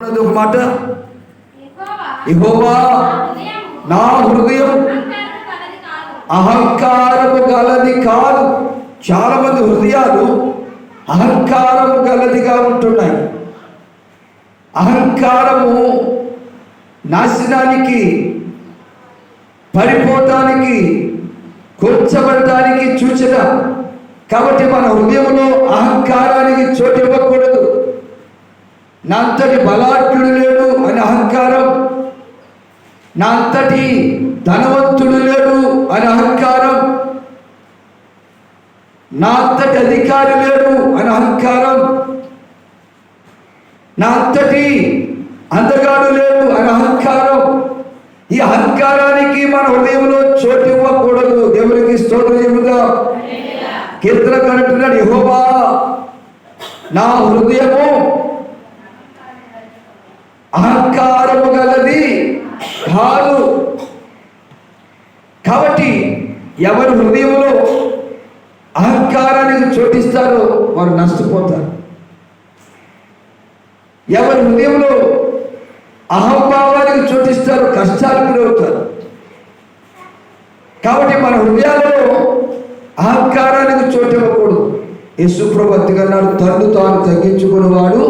ఒక మాట? ఇహోవా నా హృదయం అహంకారము గలది కాదు. చాలా మంది హృదయాలు అహంకారము గలదిగా ఉంటున్నాయి. అహంకారము నాశనానికి పడిపోవటానికి కూర్చబడటానికి చూచట కాబట్టి మన హృదయంలో అహం చోటు ఇవ్వకూడదు నా అంతటి బలాఢ్యుడు లేడు అని అహంకారం. నా అంతటి ధనవంతుడు లేడు అని అహంకారం. నా అంతటి అధికారి లేడు అని అహంకారం. నా అంతటి అందగాడు లేడు అని అహంకారం. ఈ అహంకారానికి మన హృదయంలో చోటు ఇవ్వకూడదు. దేవునికి స్తోత్రం చెబుదా. కీర్తన కనుంటున్నాడు యెహోవా. నా హృదయము అహంకారము గలది కాదు కాబట్టి ఎవరి హృదయంలో అహంకారానికి చోటిస్తారో వారు నష్టపోతారు. ఎవరి హృదయంలో అహంభావానికి చోటిస్తారో కష్టాలు గురవుతారు. కాబట్టి మన హృదయాలలో అహంకారానికి చోటు ఇవ్వకూడదు యేసుప్రభు అన్నాడు తన్ను తాను తగ్గించుకునేవాడు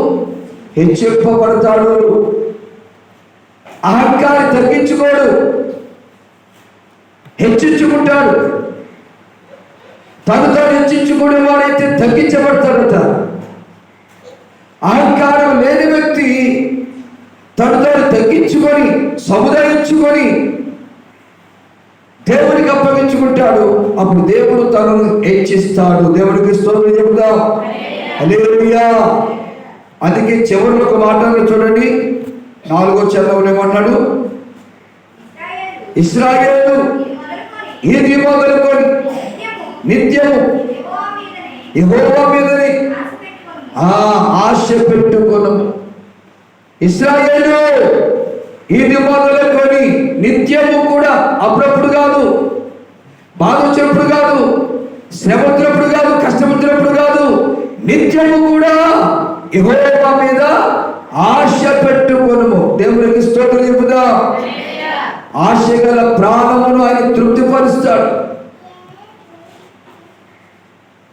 హెచ్చెప్పబడతాడు అహంకారం తగ్గించుకోడు. హెచ్చించుకుంటాడు తను తాను హెచ్చించుకునే వాడైతే తగ్గించబడతాడట. అహంకారం లేని వ్యక్తి తను తాను తగ్గించుకొని సముదాయించుకొని దేవునికి అప్పగించుకుంటాడు. అప్పుడు దేవుడు తనను హెచ్చిస్తాడు. దేవుడికి స్తోత్రం చెబుదాం హల్లెలూయా. అందుకే చివరిలో ఒక మాట చూడండి. నాలుగో చదవలు ఏమన్నాడు ఇస్రాయేలు ఇది మొదలుకొని నిత్యము. యెహోవా మీదని. ఆశ పెట్టుకొనము ఇస్రాయేలు ఇది మొదలుకొని నిత్యము కూడా అప్పుడప్పుడు కాదు. బాధ వచ్చినప్పుడు కాదు. శ్రమ వచ్చినప్పుడు కాదు. కష్టం వచ్చినప్పుడు కాదు. నిత్యము కూడా యెహోవా మీద ఆశ పెట్టుకోను. దేవునికి స్తోత్రం చెబుదా ఆశ గల ప్రాణమును ఆయన తృప్తిపరుస్తాడు.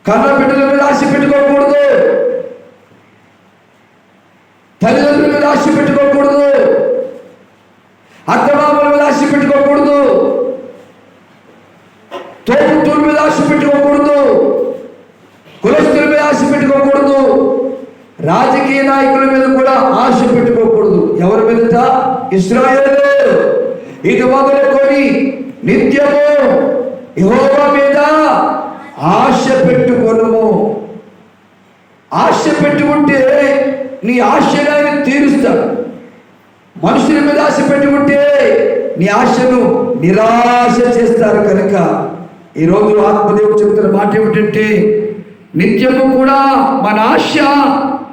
కన్న బిడ్డల మీద ఆశ పెట్టుకోకూడదు. తల్లిదండ్రుల మీద ఆశ పెట్టుకోకూడదు. అత్తమామల మీద ఆశ పెట్టుకోకూడదు. తోపుతూరు మీద ఆశ పెట్టుకోకూడదు. కులస్తుల మీద ఆశ పెట్టుకోకూడదు. రాజకీయ నాయకుల మీద కూడా ఆశ పెట్టుకోకూడదు. ఎవరి మీద? ఇస్రాయేలు. ఇది మొదలుకొని నిత్యము యెహోవా మీద ఆశ పెట్టుకొనుము. ఆశ పెట్టుకుంటే నీ ఆశయాన్ని తీరుస్తాడు. మనుషుల మీద ఆశ పెట్టుకుంటే నీ ఆశను నిరాశ చేస్తారు కనుక ఈరోజు ఆత్మదేవుడు చెబుతున్న మాట ఏమిటంటే నిత్యము కూడా మన ఆశ